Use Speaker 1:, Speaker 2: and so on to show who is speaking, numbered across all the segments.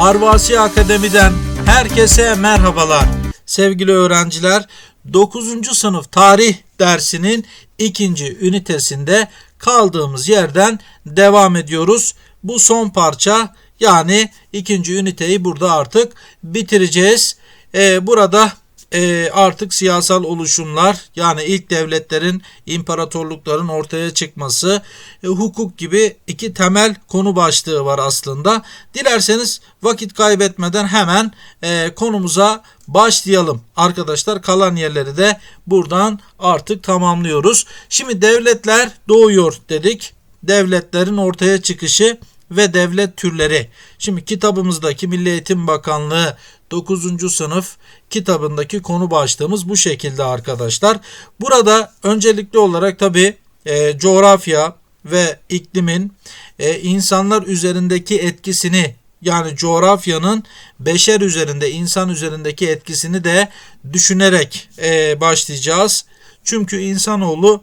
Speaker 1: Arvasi Akademi'den herkese merhabalar. Sevgili öğrenciler, 9. sınıf tarih dersinin ikinci ünitesinde kaldığımız yerden devam ediyoruz. Bu son parça yani ikinci üniteyi burada artık bitireceğiz. Ee, burada e, artık siyasal oluşumlar yani ilk devletlerin imparatorlukların ortaya çıkması e, hukuk gibi iki temel konu başlığı var aslında. Dilerseniz vakit kaybetmeden hemen e, konumuza başlayalım. Arkadaşlar kalan yerleri de buradan artık tamamlıyoruz. Şimdi devletler doğuyor dedik. Devletlerin ortaya çıkışı ve devlet türleri. Şimdi kitabımızdaki Milli Eğitim Bakanlığı 9. sınıf kitabındaki konu başlığımız bu şekilde arkadaşlar. Burada öncelikli olarak tabi e, coğrafya ve iklimin e, insanlar üzerindeki etkisini yani coğrafyanın beşer üzerinde insan üzerindeki etkisini de düşünerek e, başlayacağız. Çünkü insanoğlu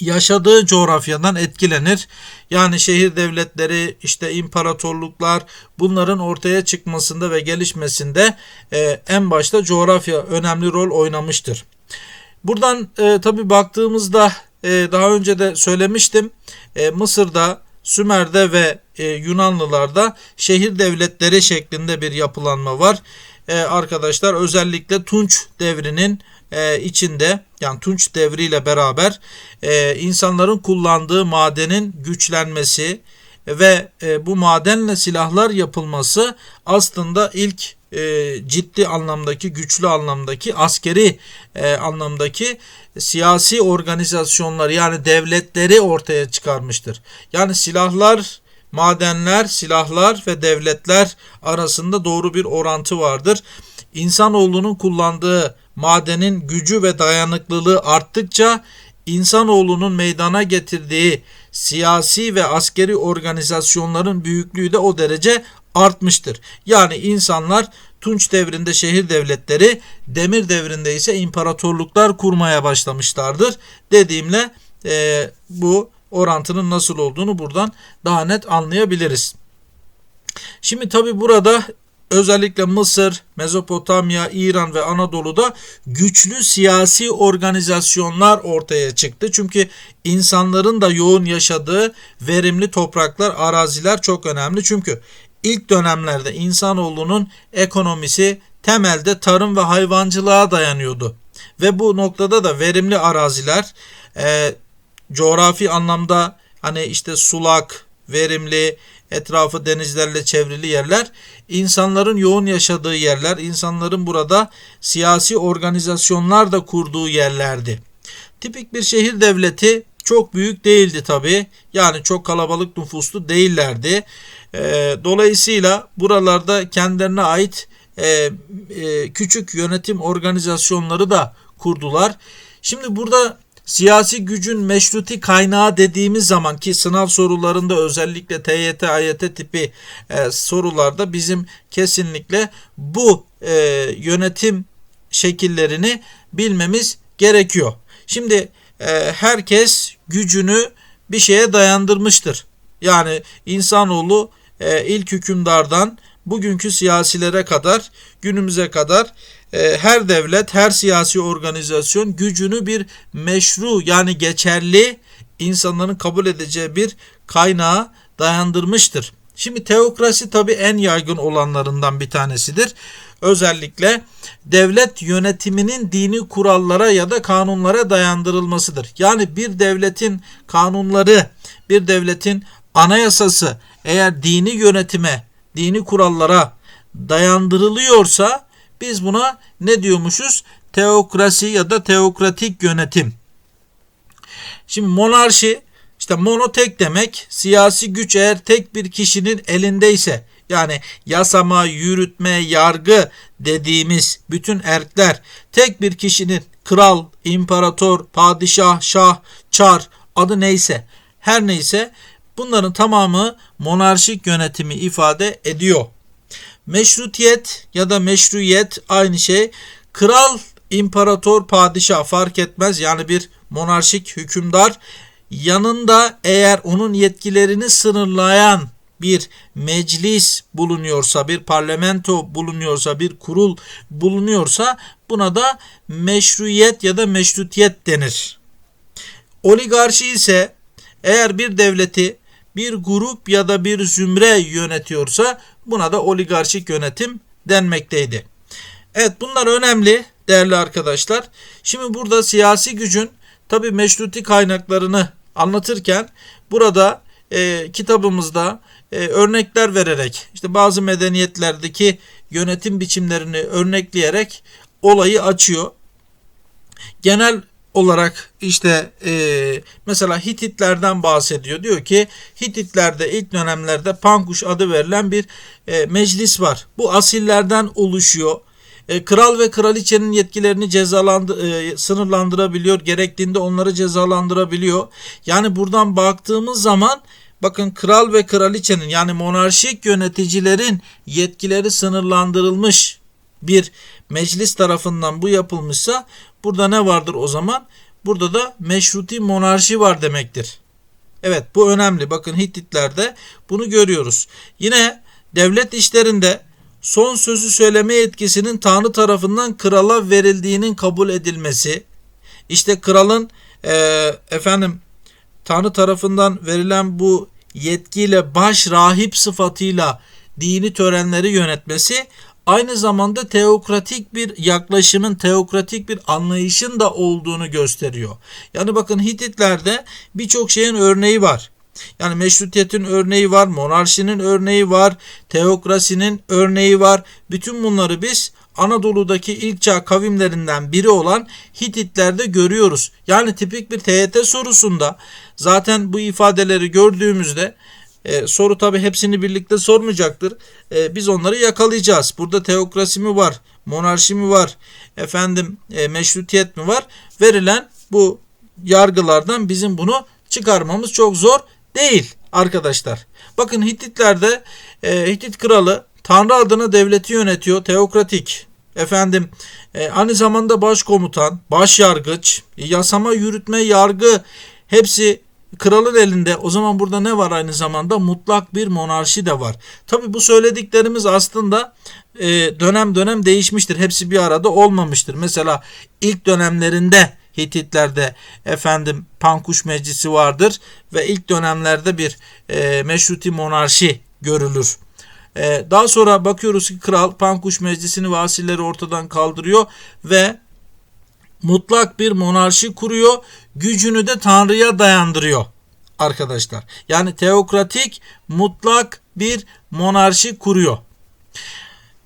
Speaker 1: yaşadığı coğrafyadan etkilenir. Yani şehir devletleri, işte imparatorluklar bunların ortaya çıkmasında ve gelişmesinde e, en başta coğrafya önemli rol oynamıştır. Buradan e, tabi baktığımızda e, daha önce de söylemiştim. E, Mısır'da, Sümer'de ve e, Yunanlılarda şehir devletleri şeklinde bir yapılanma var. E, arkadaşlar özellikle Tunç devrinin e, içinde yani Tunç devriyle beraber e, insanların kullandığı madenin güçlenmesi ve e, bu madenle silahlar yapılması aslında ilk e, ciddi anlamdaki güçlü anlamdaki askeri anlamdaki siyasi organizasyonlar yani devletleri ortaya çıkarmıştır. Yani silahlar madenler, silahlar ve devletler arasında doğru bir orantı vardır. İnsanoğlunun kullandığı madenin gücü ve dayanıklılığı arttıkça insanoğlunun meydana getirdiği siyasi ve askeri organizasyonların büyüklüğü de o derece artmıştır. Yani insanlar Tunç devrinde şehir devletleri, Demir devrinde ise imparatorluklar kurmaya başlamışlardır. Dediğimle e, bu orantının nasıl olduğunu buradan daha net anlayabiliriz. Şimdi tabi burada özellikle Mısır, Mezopotamya, İran ve Anadolu'da güçlü siyasi organizasyonlar ortaya çıktı. Çünkü insanların da yoğun yaşadığı verimli topraklar, araziler çok önemli. Çünkü ilk dönemlerde insanoğlunun ekonomisi temelde tarım ve hayvancılığa dayanıyordu. Ve bu noktada da verimli araziler, e, coğrafi anlamda hani işte sulak, verimli, etrafı denizlerle çevrili yerler, insanların yoğun yaşadığı yerler, insanların burada siyasi organizasyonlar da kurduğu yerlerdi. Tipik bir şehir devleti çok büyük değildi tabi. Yani çok kalabalık nüfuslu değillerdi. E, dolayısıyla buralarda kendilerine ait e, e, küçük yönetim organizasyonları da kurdular. Şimdi burada Siyasi gücün meşruti kaynağı dediğimiz zaman ki sınav sorularında özellikle TYT, AYT tipi e, sorularda bizim kesinlikle bu e, yönetim şekillerini bilmemiz gerekiyor. Şimdi e, herkes gücünü bir şeye dayandırmıştır. Yani insanoğlu e, ilk hükümdardan bugünkü siyasilere kadar günümüze kadar her devlet, her siyasi organizasyon gücünü bir meşru yani geçerli insanların kabul edeceği bir kaynağa dayandırmıştır. Şimdi teokrasi tabi en yaygın olanlarından bir tanesidir. Özellikle devlet yönetiminin dini kurallara ya da kanunlara dayandırılmasıdır. Yani bir devletin kanunları, bir devletin anayasası eğer dini yönetime, dini kurallara dayandırılıyorsa biz buna ne diyormuşuz? Teokrasi ya da teokratik yönetim. Şimdi monarşi işte monotek demek siyasi güç eğer tek bir kişinin elindeyse yani yasama, yürütme, yargı dediğimiz bütün erkler tek bir kişinin kral, imparator, padişah, şah, çar adı neyse her neyse bunların tamamı monarşik yönetimi ifade ediyor. Meşrutiyet ya da meşruiyet aynı şey. Kral, imparator, padişah fark etmez. Yani bir monarşik hükümdar yanında eğer onun yetkilerini sınırlayan bir meclis bulunuyorsa, bir parlamento bulunuyorsa, bir kurul bulunuyorsa buna da meşruiyet ya da meşrutiyet denir. Oligarşi ise eğer bir devleti bir grup ya da bir zümre yönetiyorsa buna da oligarşik yönetim denmekteydi. Evet bunlar önemli değerli arkadaşlar. Şimdi burada siyasi gücün tabi meşruti kaynaklarını anlatırken burada e, kitabımızda e, örnekler vererek işte bazı medeniyetlerdeki yönetim biçimlerini örnekleyerek olayı açıyor. Genel olarak işte e, mesela Hititlerden bahsediyor. Diyor ki Hititlerde ilk dönemlerde Pankuş adı verilen bir e, meclis var. Bu asillerden oluşuyor. E, kral ve kraliçenin yetkilerini cezalandı, e, sınırlandırabiliyor. Gerektiğinde onları cezalandırabiliyor. Yani buradan baktığımız zaman bakın kral ve kraliçenin yani monarşik yöneticilerin yetkileri sınırlandırılmış bir meclis tarafından bu yapılmışsa burada ne vardır o zaman? Burada da meşruti monarşi var demektir. Evet bu önemli. Bakın Hittitlerde bunu görüyoruz. Yine devlet işlerinde son sözü söyleme yetkisinin Tanrı tarafından krala verildiğinin kabul edilmesi. İşte kralın e, efendim Tanrı tarafından verilen bu yetkiyle baş rahip sıfatıyla dini törenleri yönetmesi aynı zamanda teokratik bir yaklaşımın, teokratik bir anlayışın da olduğunu gösteriyor. Yani bakın Hititlerde birçok şeyin örneği var. Yani meşrutiyetin örneği var, monarşinin örneği var, teokrasinin örneği var. Bütün bunları biz Anadolu'daki ilk çağ kavimlerinden biri olan Hititlerde görüyoruz. Yani tipik bir TYT sorusunda zaten bu ifadeleri gördüğümüzde e, soru tabi hepsini birlikte sormayacaktır. E, biz onları yakalayacağız. Burada teokrasi mi var? Monarşi mi var? Efendim e, meşrutiyet mi var? Verilen bu yargılardan bizim bunu çıkarmamız çok zor değil arkadaşlar. Bakın Hititlerde e, Hitit kralı Tanrı adına devleti yönetiyor. Teokratik. Efendim e, aynı zamanda başkomutan, başyargıç, yasama, yürütme, yargı hepsi kralın elinde. O zaman burada ne var aynı zamanda? Mutlak bir monarşi de var. Tabi bu söylediklerimiz aslında e, dönem dönem değişmiştir. Hepsi bir arada olmamıştır. Mesela ilk dönemlerinde Hititlerde efendim Pankuş Meclisi vardır ve ilk dönemlerde bir e, meşruti monarşi görülür. E, daha sonra bakıyoruz ki kral Pankuş Meclisi'ni ve ortadan kaldırıyor ve mutlak bir monarşi kuruyor. Gücünü de Tanrı'ya dayandırıyor arkadaşlar. Yani teokratik mutlak bir monarşi kuruyor.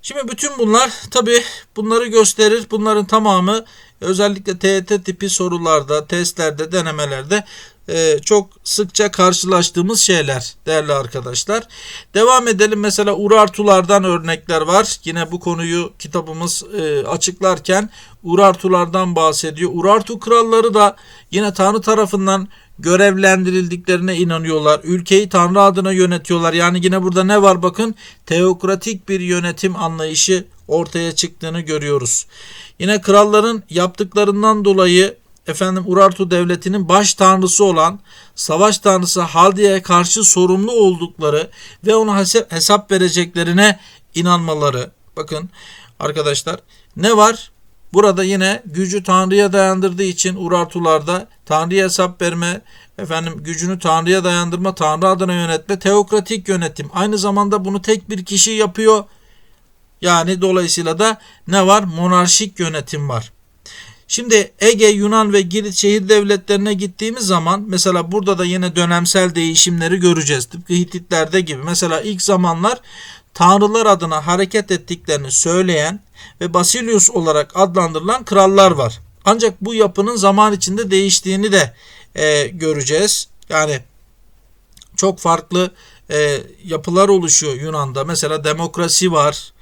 Speaker 1: Şimdi bütün bunlar tabi bunları gösterir. Bunların tamamı özellikle TET tipi sorularda, testlerde, denemelerde e, çok sıkça karşılaştığımız şeyler değerli arkadaşlar. Devam edelim mesela Urartulardan örnekler var. Yine bu konuyu kitabımız e, açıklarken Urartulardan bahsediyor. Urartu kralları da yine Tanrı tarafından görevlendirildiklerine inanıyorlar. Ülkeyi Tanrı adına yönetiyorlar. Yani yine burada ne var bakın teokratik bir yönetim anlayışı ortaya çıktığını görüyoruz. Yine kralların yaptıklarından dolayı efendim Urartu devletinin baş tanrısı olan savaş tanrısı Haldia'ya karşı sorumlu oldukları ve ona hesap vereceklerine inanmaları. Bakın arkadaşlar ne var? Burada yine gücü Tanrı'ya dayandırdığı için Urartularda Tanrı'ya hesap verme, efendim gücünü Tanrı'ya dayandırma, Tanrı adına yönetme, teokratik yönetim. Aynı zamanda bunu tek bir kişi yapıyor. Yani dolayısıyla da ne var? Monarşik yönetim var. Şimdi Ege, Yunan ve Girit şehir devletlerine gittiğimiz zaman mesela burada da yine dönemsel değişimleri göreceğiz. Tıpkı Hititlerde gibi. Mesela ilk zamanlar tanrılar adına hareket ettiklerini söyleyen ve Basilius olarak adlandırılan krallar var. Ancak bu yapının zaman içinde değiştiğini de e, göreceğiz. Yani çok farklı e, yapılar oluşuyor Yunan'da. Mesela demokrasi var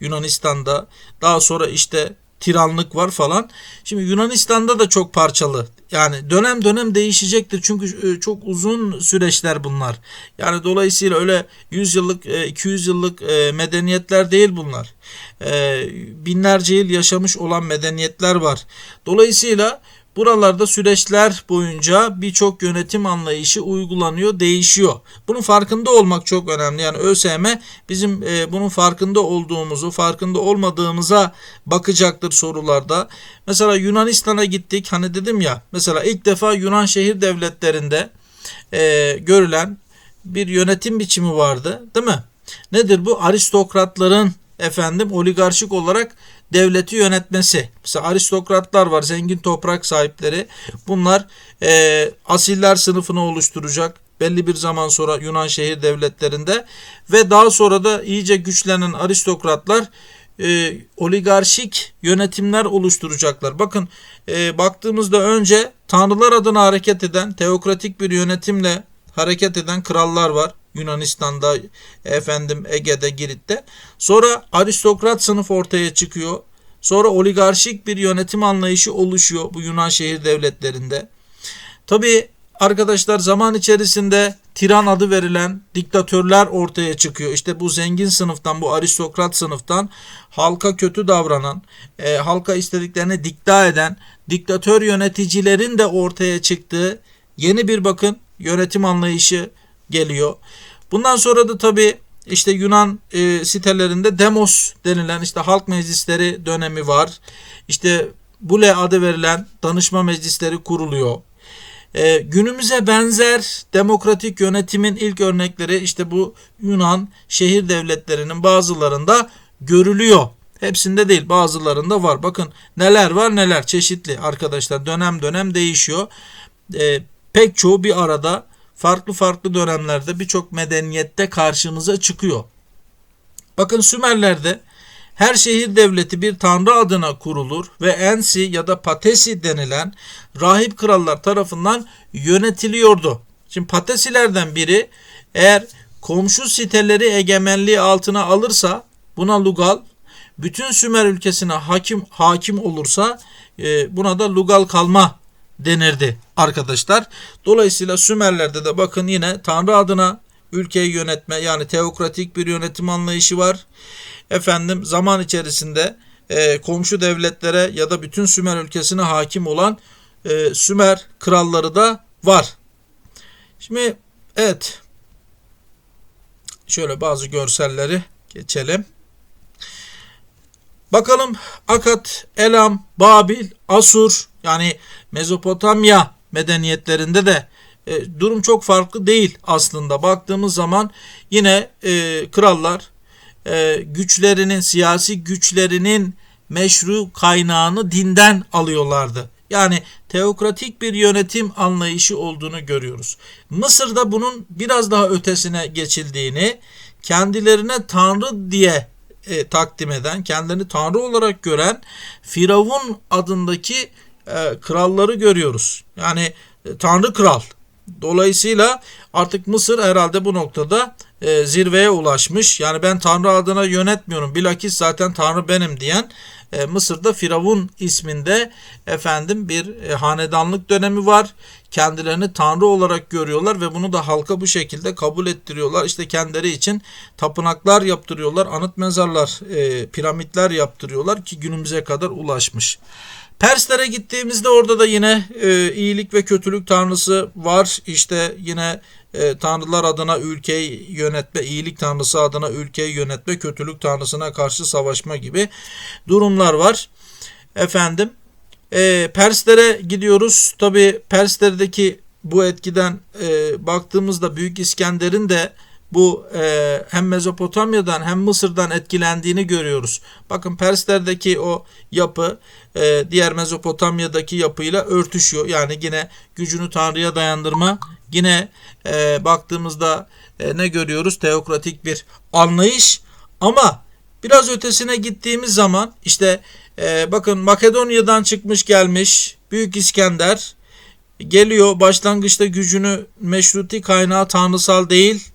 Speaker 1: Yunanistan'da. Daha sonra işte tiranlık var falan. Şimdi Yunanistan'da da çok parçalı. Yani dönem dönem değişecektir. Çünkü e, çok uzun süreçler bunlar. Yani dolayısıyla öyle 100 yıllık, 200 e, yıllık e, medeniyetler değil bunlar. Binlerce yıl yaşamış olan medeniyetler var. Dolayısıyla buralarda süreçler boyunca birçok yönetim anlayışı uygulanıyor, değişiyor. Bunun farkında olmak çok önemli. Yani ÖSYM bizim e, bunun farkında olduğumuzu, farkında olmadığımıza bakacaktır sorularda. Mesela Yunanistan'a gittik. Hani dedim ya mesela ilk defa Yunan şehir devletlerinde e, görülen bir yönetim biçimi vardı değil mi? Nedir bu? Aristokratların efendim oligarşik olarak devleti yönetmesi. Mesela aristokratlar var, zengin toprak sahipleri. Bunlar e, asiller sınıfını oluşturacak belli bir zaman sonra Yunan şehir devletlerinde ve daha sonra da iyice güçlenen aristokratlar e, oligarşik yönetimler oluşturacaklar. Bakın e, baktığımızda önce tanrılar adına hareket eden teokratik bir yönetimle hareket eden krallar var. Yunanistan'da, efendim Ege'de, Girit'te. Sonra aristokrat sınıf ortaya çıkıyor. Sonra oligarşik bir yönetim anlayışı oluşuyor bu Yunan şehir devletlerinde. Tabi arkadaşlar zaman içerisinde tiran adı verilen diktatörler ortaya çıkıyor. İşte bu zengin sınıftan, bu aristokrat sınıftan halka kötü davranan, e, halka istediklerini dikta eden diktatör yöneticilerin de ortaya çıktığı yeni bir bakın yönetim anlayışı geliyor. Bundan sonra da tabi işte Yunan e, sitelerinde demos denilen işte halk meclisleri dönemi var. İşte Bule adı verilen danışma meclisleri kuruluyor. E, günümüze benzer demokratik yönetimin ilk örnekleri işte bu Yunan şehir devletlerinin bazılarında görülüyor. Hepsinde değil bazılarında var. Bakın neler var neler çeşitli arkadaşlar dönem dönem değişiyor. E, pek çoğu bir arada farklı farklı dönemlerde birçok medeniyette karşımıza çıkıyor. Bakın Sümerler'de her şehir devleti bir tanrı adına kurulur ve Ensi ya da Patesi denilen rahip krallar tarafından yönetiliyordu. Şimdi Patesilerden biri eğer komşu siteleri egemenliği altına alırsa buna Lugal, bütün Sümer ülkesine hakim hakim olursa e, buna da Lugal kalma denirdi arkadaşlar. Dolayısıyla Sümerlerde de bakın yine Tanrı adına ülkeyi yönetme yani teokratik bir yönetim anlayışı var. Efendim zaman içerisinde e, komşu devletlere ya da bütün Sümer ülkesine hakim olan e, Sümer kralları da var. Şimdi evet şöyle bazı görselleri geçelim. Bakalım Akat, Elam, Babil, Asur yani Mezopotamya medeniyetlerinde de e, durum çok farklı değil aslında. Baktığımız zaman yine e, krallar e, güçlerinin, siyasi güçlerinin meşru kaynağını dinden alıyorlardı. Yani teokratik bir yönetim anlayışı olduğunu görüyoruz. Mısır'da bunun biraz daha ötesine geçildiğini, kendilerine tanrı diye e, takdim eden, kendilerini tanrı olarak gören Firavun adındaki e, kralları görüyoruz. Yani e, tanrı kral. Dolayısıyla artık Mısır herhalde bu noktada e, zirveye ulaşmış. Yani ben Tanrı adına yönetmiyorum. Bilakis zaten Tanrı benim diyen e, Mısır'da Firavun isminde efendim bir e, hanedanlık dönemi var. Kendilerini Tanrı olarak görüyorlar ve bunu da halka bu şekilde kabul ettiriyorlar. İşte kendileri için tapınaklar yaptırıyorlar, anıt mezarlar, e, piramitler yaptırıyorlar ki günümüze kadar ulaşmış. Perslere gittiğimizde orada da yine e, iyilik ve kötülük tanrısı var. İşte yine e, tanrılar adına ülkeyi yönetme, iyilik tanrısı adına ülkeyi yönetme, kötülük tanrısına karşı savaşma gibi durumlar var. Efendim e, Perslere gidiyoruz. Tabi Perslerdeki bu etkiden e, baktığımızda Büyük İskender'in de bu e, hem Mezopotamya'dan hem Mısır'dan etkilendiğini görüyoruz. Bakın Perslerdeki o yapı e, diğer Mezopotamya'daki yapıyla örtüşüyor. Yani yine gücünü Tanrı'ya dayandırma yine e, baktığımızda e, ne görüyoruz? Teokratik bir anlayış ama biraz ötesine gittiğimiz zaman işte e, bakın Makedonya'dan çıkmış gelmiş Büyük İskender geliyor başlangıçta gücünü meşruti kaynağı tanrısal değil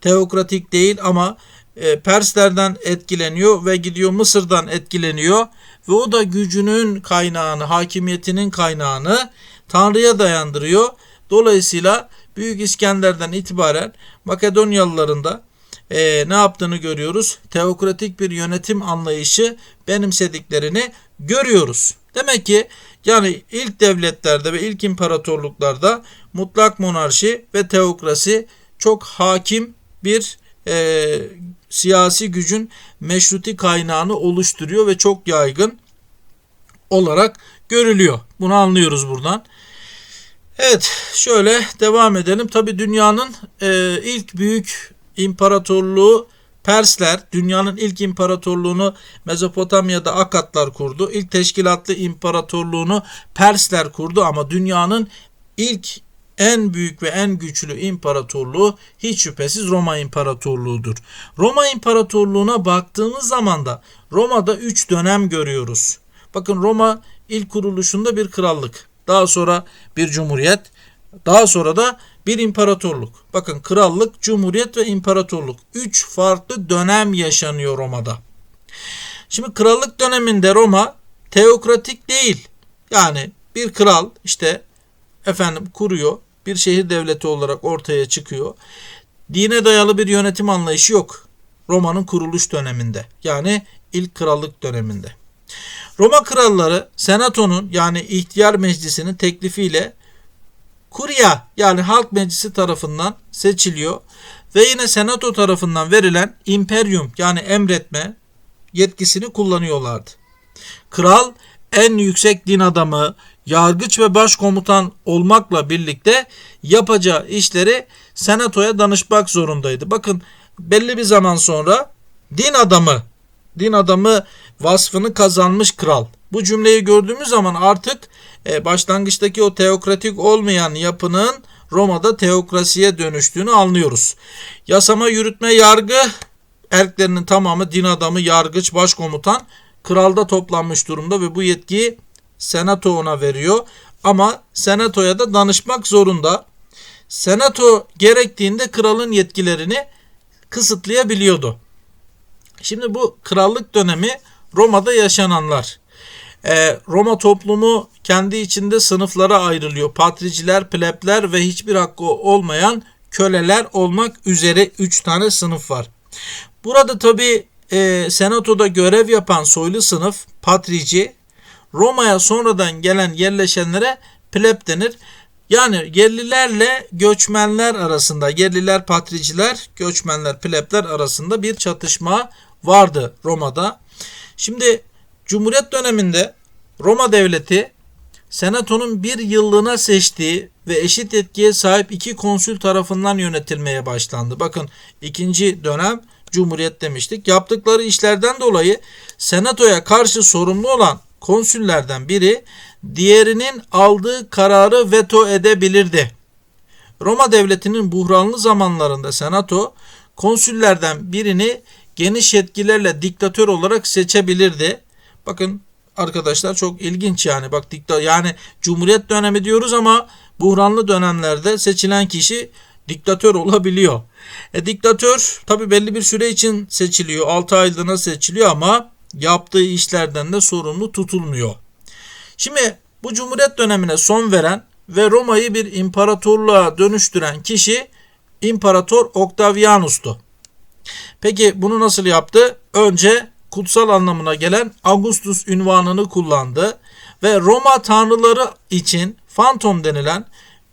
Speaker 1: teokratik değil ama e, Perslerden etkileniyor ve gidiyor Mısır'dan etkileniyor ve o da gücünün kaynağını, hakimiyetinin kaynağını Tanrı'ya dayandırıyor. Dolayısıyla Büyük İskender'den itibaren Makedonyalıların da e, ne yaptığını görüyoruz. Teokratik bir yönetim anlayışı benimsediklerini görüyoruz. Demek ki Yani ilk devletlerde ve ilk imparatorluklarda mutlak monarşi ve teokrasi çok hakim bir e, siyasi gücün meşruti kaynağını oluşturuyor ve çok yaygın olarak görülüyor. Bunu anlıyoruz buradan. Evet şöyle devam edelim. Tabi dünyanın e, ilk büyük imparatorluğu Persler dünyanın ilk imparatorluğunu Mezopotamya'da Akatlar kurdu. İlk teşkilatlı imparatorluğunu Persler kurdu ama dünyanın ilk en büyük ve en güçlü imparatorluğu hiç şüphesiz Roma İmparatorluğu'dur. Roma İmparatorluğu'na baktığımız zaman da Roma'da 3 dönem görüyoruz. Bakın Roma ilk kuruluşunda bir krallık, daha sonra bir cumhuriyet, daha sonra da bir imparatorluk. Bakın krallık, cumhuriyet ve imparatorluk. Üç farklı dönem yaşanıyor Roma'da. Şimdi krallık döneminde Roma teokratik değil. Yani bir kral işte efendim kuruyor. Bir şehir devleti olarak ortaya çıkıyor. Dine dayalı bir yönetim anlayışı yok. Roma'nın kuruluş döneminde. Yani ilk krallık döneminde. Roma kralları senatonun yani ihtiyar meclisinin teklifiyle Kurya yani halk meclisi tarafından seçiliyor ve yine senato tarafından verilen imperium yani emretme yetkisini kullanıyorlardı. Kral en yüksek din adamı, yargıç ve başkomutan olmakla birlikte yapacağı işleri senatoya danışmak zorundaydı. Bakın belli bir zaman sonra din adamı, din adamı vasfını kazanmış kral. Bu cümleyi gördüğümüz zaman artık e, başlangıçtaki o teokratik olmayan yapının Roma'da teokrasiye dönüştüğünü anlıyoruz. Yasama, yürütme, yargı erklerinin tamamı din adamı, yargıç, başkomutan kralda toplanmış durumda ve bu yetkiyi senato ona veriyor. Ama senatoya da danışmak zorunda. Senato gerektiğinde kralın yetkilerini kısıtlayabiliyordu. Şimdi bu krallık dönemi Roma'da yaşananlar. Ee, Roma toplumu kendi içinde sınıflara ayrılıyor. Patriciler, plebler ve hiçbir hakkı olmayan köleler olmak üzere 3 tane sınıf var. Burada tabi e, senatoda görev yapan soylu sınıf patrici Roma'ya sonradan gelen yerleşenlere pleb denir. Yani yerlilerle göçmenler arasında, yerliler patriciler, göçmenler plebler arasında bir çatışma vardı Roma'da. Şimdi Cumhuriyet döneminde Roma devleti Senato'nun bir yıllığına seçtiği ve eşit etkiye sahip iki konsül tarafından yönetilmeye başlandı. Bakın ikinci dönem Cumhuriyet demiştik. Yaptıkları işlerden dolayı Senato'ya karşı sorumlu olan konsüllerden biri diğerinin aldığı kararı veto edebilirdi. Roma devletinin buhranlı zamanlarında Senato konsüllerden birini geniş yetkilerle diktatör olarak seçebilirdi. Bakın arkadaşlar çok ilginç yani. Bak dikta yani Cumhuriyet dönemi diyoruz ama buhranlı dönemlerde seçilen kişi diktatör olabiliyor. E, diktatör tabi belli bir süre için seçiliyor. 6 aylığına seçiliyor ama yaptığı işlerden de sorumlu tutulmuyor. Şimdi bu Cumhuriyet dönemine son veren ve Roma'yı bir imparatorluğa dönüştüren kişi İmparator Octavianus'tu. Peki bunu nasıl yaptı? Önce kutsal anlamına gelen Augustus ünvanını kullandı ve Roma tanrıları için Phantom denilen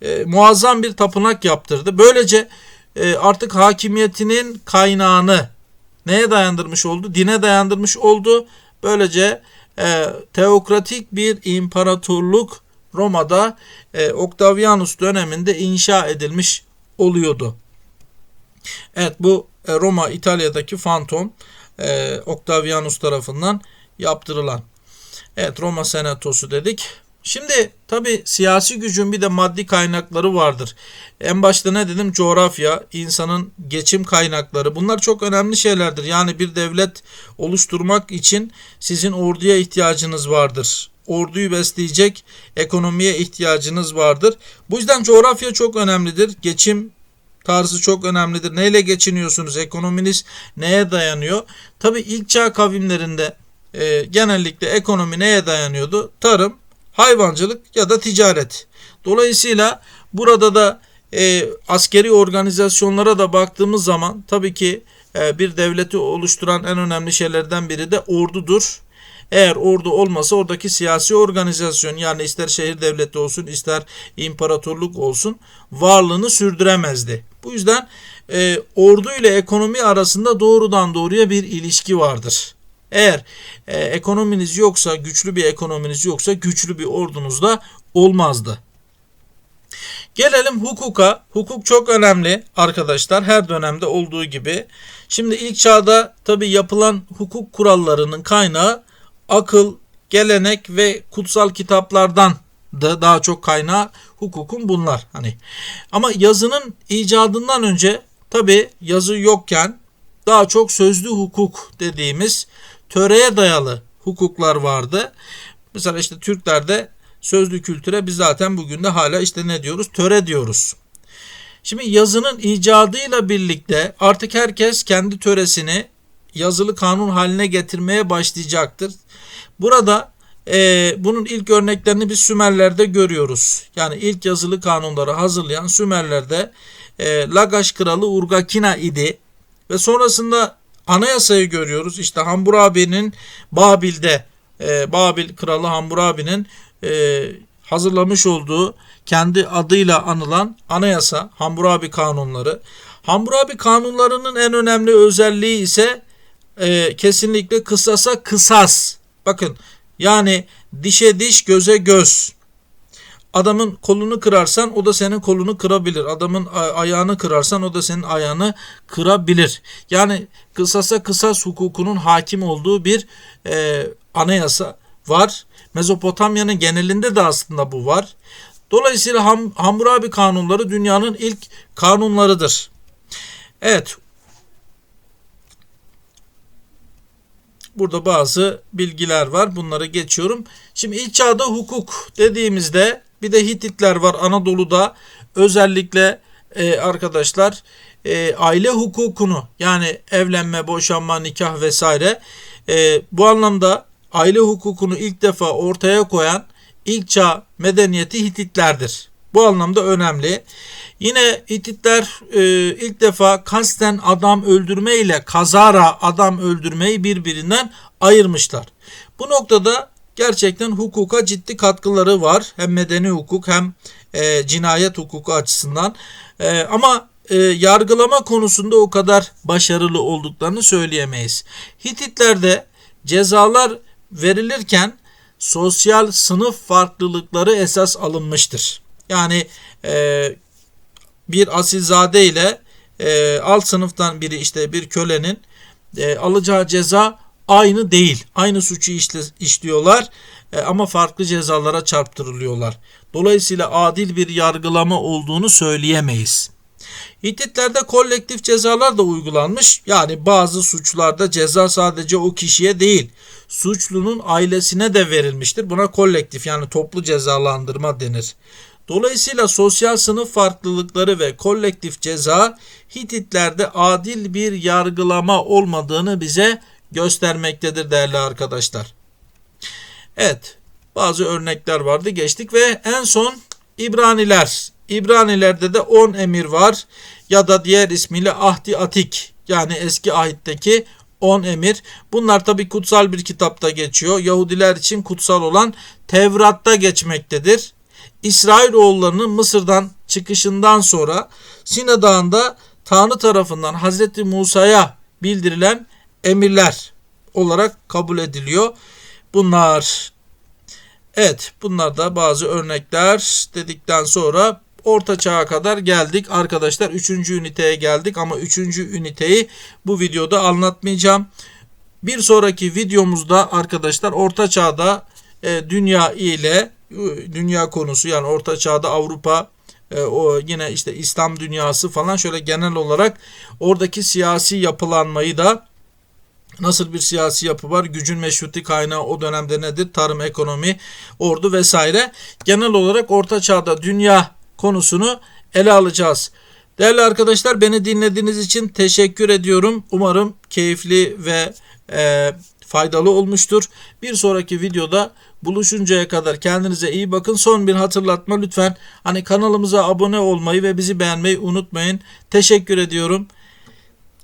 Speaker 1: e, muazzam bir tapınak yaptırdı. Böylece e, artık hakimiyetinin kaynağını neye dayandırmış oldu? Dine dayandırmış oldu. Böylece e, teokratik bir imparatorluk Roma'da e, Octavianus döneminde inşa edilmiş oluyordu. Evet bu e, Roma İtalya'daki fantom e, Octavianus tarafından yaptırılan. Evet Roma Senatosu dedik. Şimdi tabi siyasi gücün bir de maddi kaynakları vardır. En başta ne dedim? Coğrafya, insanın geçim kaynakları. Bunlar çok önemli şeylerdir. Yani bir devlet oluşturmak için sizin orduya ihtiyacınız vardır. Orduyu besleyecek ekonomiye ihtiyacınız vardır. Bu yüzden coğrafya çok önemlidir. Geçim tarzı çok önemlidir. Neyle geçiniyorsunuz? Ekonominiz neye dayanıyor? Tabi ilk çağ kavimlerinde e, genellikle ekonomi neye dayanıyordu? Tarım, hayvancılık ya da ticaret. Dolayısıyla burada da e, askeri organizasyonlara da baktığımız zaman tabii ki e, bir devleti oluşturan en önemli şeylerden biri de ordudur. Eğer ordu olmasa oradaki siyasi organizasyon yani ister şehir devleti olsun ister imparatorluk olsun varlığını sürdüremezdi. Bu yüzden e, ordu ile ekonomi arasında doğrudan doğruya bir ilişki vardır. Eğer e, ekonominiz yoksa, güçlü bir ekonominiz yoksa güçlü bir ordunuz da olmazdı. Gelelim hukuka. Hukuk çok önemli arkadaşlar her dönemde olduğu gibi. Şimdi ilk çağda tabi yapılan hukuk kurallarının kaynağı akıl, gelenek ve kutsal kitaplardan da daha çok kaynağı hukukun bunlar. Hani ama yazının icadından önce tabi yazı yokken daha çok sözlü hukuk dediğimiz töreye dayalı hukuklar vardı. Mesela işte Türklerde sözlü kültüre biz zaten bugün de hala işte ne diyoruz? Töre diyoruz. Şimdi yazının icadıyla birlikte artık herkes kendi töresini yazılı kanun haline getirmeye başlayacaktır. Burada e, bunun ilk örneklerini biz Sümerler'de görüyoruz. Yani ilk yazılı kanunları hazırlayan Sümerler'de e, Lagaş kralı Urgakina idi. Ve sonrasında anayasayı görüyoruz. İşte Hammurabi'nin Babil'de e, Babil kralı Hammurabi'nin e, hazırlamış olduğu kendi adıyla anılan anayasa Hammurabi kanunları. Hammurabi kanunlarının en önemli özelliği ise e, kesinlikle kısasa kısas. Bakın yani dişe diş göze göz. Adamın kolunu kırarsan o da senin kolunu kırabilir. Adamın ayağını kırarsan o da senin ayağını kırabilir. Yani kısasa kısas hukukunun hakim olduğu bir e, anayasa var. Mezopotamya'nın genelinde de aslında bu var. Dolayısıyla Ham, Hammurabi kanunları dünyanın ilk kanunlarıdır. Evet. Burada bazı bilgiler var. Bunları geçiyorum. Şimdi ilk çağda hukuk dediğimizde bir de Hititler var Anadolu'da. Özellikle e, arkadaşlar e, aile hukukunu yani evlenme, boşanma, nikah vesaire e, bu anlamda aile hukukunu ilk defa ortaya koyan ilk çağ medeniyeti Hititlerdir. Bu anlamda önemli. Yine Hititler e, ilk defa kasten adam öldürme ile kazara adam öldürmeyi birbirinden ayırmışlar. Bu noktada gerçekten hukuka ciddi katkıları var. Hem medeni hukuk hem e, cinayet hukuku açısından. E, ama e, yargılama konusunda o kadar başarılı olduklarını söyleyemeyiz. Hititlerde cezalar verilirken sosyal sınıf farklılıkları esas alınmıştır. Yani e, bir asilzade ile e, alt sınıftan biri işte bir kölenin e, alacağı ceza aynı değil. Aynı suçu işliyorlar e, ama farklı cezalara çarptırılıyorlar. Dolayısıyla adil bir yargılama olduğunu söyleyemeyiz. Hititlerde kolektif cezalar da uygulanmış. Yani bazı suçlarda ceza sadece o kişiye değil, suçlunun ailesine de verilmiştir. Buna kolektif yani toplu cezalandırma denir. Dolayısıyla sosyal sınıf farklılıkları ve kolektif ceza Hititlerde adil bir yargılama olmadığını bize göstermektedir değerli arkadaşlar. Evet, bazı örnekler vardı geçtik ve en son İbraniler. İbranilerde de 10 emir var ya da diğer ismiyle Ahdi Atik yani eski ahitteki 10 emir. Bunlar tabi kutsal bir kitapta geçiyor. Yahudiler için kutsal olan Tevrat'ta geçmektedir. İsrailoğullarının Mısır'dan çıkışından sonra Sina Dağı'nda Tanrı tarafından Hazreti Musa'ya bildirilen emirler olarak kabul ediliyor. Bunlar Evet bunlar da bazı örnekler dedikten sonra orta çağa kadar geldik. Arkadaşlar 3. üniteye geldik ama 3. üniteyi bu videoda anlatmayacağım. Bir sonraki videomuzda arkadaşlar orta çağda e, dünya ile e, dünya konusu yani orta çağda Avrupa e, o yine işte İslam dünyası falan şöyle genel olarak oradaki siyasi yapılanmayı da Nasıl bir siyasi yapı var? Gücün meşruti kaynağı o dönemde nedir? Tarım, ekonomi, ordu vesaire. Genel olarak orta çağda dünya konusunu ele alacağız. Değerli arkadaşlar beni dinlediğiniz için teşekkür ediyorum. Umarım keyifli ve e, faydalı olmuştur. Bir sonraki videoda buluşuncaya kadar kendinize iyi bakın. Son bir hatırlatma lütfen hani kanalımıza abone olmayı ve bizi beğenmeyi unutmayın. Teşekkür ediyorum.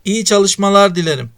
Speaker 1: İyi çalışmalar dilerim.